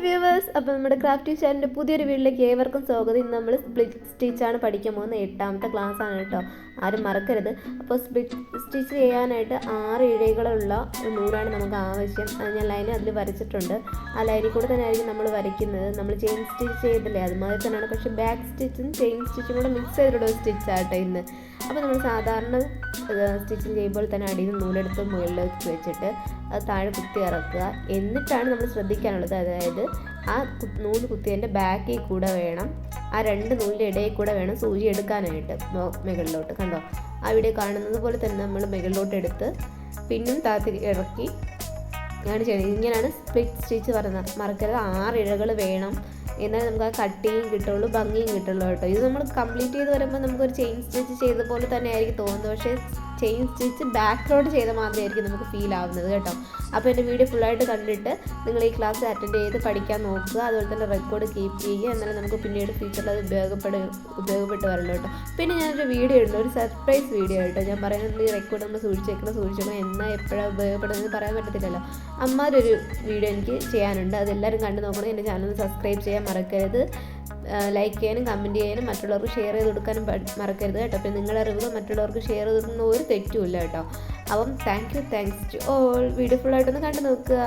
Viewers അപ്പോൾ നമ്മുടെ craft ചാനലിന്റെ പുതിയൊരു വീട്ടിലേക്ക് ഏവർക്കും സ്വാഗതം. ഇന്ന് നമ്മൾ സ്പ്ലിറ്റ് സ്റ്റിച്ചാണ് പഠിക്കാൻ പോകുന്നത്. എട്ടാമത്തെ ക്ലാസ് ആണ് കേട്ടോ. ആരും മറക്കരുത്. അപ്പോൾ സ്പ്ലിറ്റ് സ്റ്റിച്ച് ചെയ്യാനായിട്ട് ആറ് ഇഴകളുള്ള നൂലാണ് നമുക്ക് ആവശ്യം. ഞാൻ ലൈൻ അതിൽ വരച്ചിട്ടുണ്ട്. ആ ലൈനിൽ കൂടെ തന്നെ ആയിരിക്കും നമ്മൾ വരയ്ക്കുന്നത്. നമ്മൾ ചെയിൻ സ്റ്റിച്ച് ചെയ്തില്ലേ? അതുമാതിരി തന്നെയാണ്. പക്ഷേ ബാക്ക് സ്റ്റിച്ചും ചെയിൻ സ്റ്റിച്ചും കൂടെ മിക്സ് ചെയ്തിട്ടുള്ള ഒരു സ്റ്റിച്ചാട്ടോ ഇന്ന്. അപ്പോൾ നമ്മൾ സാധാരണ സ്റ്റിച്ചിങ് ചെയ്യുമ്പോൾ തന്നെ അടിയിൽ നിന്ന് നൂലെടുത്ത് മുകളിലേക്ക് വെച്ചിട്ട് അത് താഴെ കുത്തി ഇറക്കുക. എന്നിട്ടാണ് നമ്മൾ ശ്രദ്ധിക്കാനുള്ളത്. അതായത് ആ നൂൽ കുത്തിയതിന്റെ ബാക്കിൽ കൂടെ വേണം ആ രണ്ട് നൂലിന്റെ ഇടയിൽ കൂടെ വേണം സൂചി എടുക്കാനായിട്ട് മുകളിലോട്ട്. കണ്ടോ? അവിടെ കാണുന്നത് പോലെ തന്നെ നമ്മൾ മുകളിലോട്ട് എടുത്ത് പിന്നും താത്തി ഇറക്കി. ഞാൻ ചെയ്യുന്നത്. ഇങ്ങനെയാണ് സ്പ്ലിറ്റ് സ്റ്റിച്ച് പറയുന്നത്. മറക്കരുത്. ആറ് ഇഴകൾ വേണം. എന്നാലേ നമുക്ക് ആ കട്ടിയും കിട്ടുള്ളൂ ഭംഗിയും കിട്ടുള്ളൂ കേട്ടോ. ഇത് നമ്മൾ കംപ്ലീറ്റ് ചെയ്ത് വരുമ്പോൾ നമുക്കൊരു ചെയിൻ സ്റ്റിച്ച് ചെയ്ത പോലെ തന്നെ ആയിരിക്കും തോന്നുന്നത്. പക്ഷേ ചെയിൻ സ്റ്റിച്ച് ബാക്കിലോട്ട് ചെയ്ത മാതിരിയായിരിക്കും നമുക്ക് ഫീൽ ആവുന്നത് കേട്ടോ. അപ്പോൾ എന്റെ വീഡിയോ ഫുള്ളായിട്ട് കണ്ടിട്ട് നിങ്ങൾ ഈ ക്ലാസ് അറ്റൻഡ് ചെയ്ത് പഠിക്കാൻ നോക്കുക. അതുപോലെ തന്നെ റെക്കോർഡ് കീപ്പ് ചെയ്യുക. എന്നാലും നമുക്ക് പിന്നീട് ഫ്യൂച്ചറിൽ അത് ഉപയോഗപ്പെടും ഉപയോഗപ്പെട്ട് വരണം കേട്ടോ. പിന്നെ ഞാനൊരു വീഡിയോ ഉണ്ട് ഒരു സർപ്രൈസ് വീഡിയോ കേട്ടോ ഞാൻ പറയുന്നത് ഈ റെക്കോർഡ് നമ്മൾ സൂക്ഷിച്ചേക്കണം സൂക്ഷിക്കണം എന്നാൽ എപ്പോഴാണ് ഉപയോഗപ്പെടുന്നത് പറയാൻ പറ്റത്തില്ലല്ലോ. അമ്മാരൊരു വീഡിയോ എനിക്ക് ചെയ്യാനുണ്ട്. അതെല്ലാവരും കണ്ടു നോക്കണം. എന്റെ ചാനൽ സബ്സ്ക്രൈബ് ചെയ്യാൻ മറക്കരുത്. ലൈക്ക് ചെയ്യാനും കമന്റ് ചെയ്യാനും മറ്റുള്ളവർക്ക് ഷെയർ ചെയ്ത് കൊടുക്കാനും മറക്കരുത് കേട്ടോ. പിന്നെ നിങ്ങളുടെ അറിവുകൾ മറ്റുള്ളവർക്ക് ഷെയർ ചെയ്ത് കൊടുക്കുന്ന ഒരു തെറ്റുമില്ല കേട്ടോ. അപ്പം thank you thanks to all video ഫുള്ളായിട്ടൊന്ന് കണ്ടു നോക്കുക.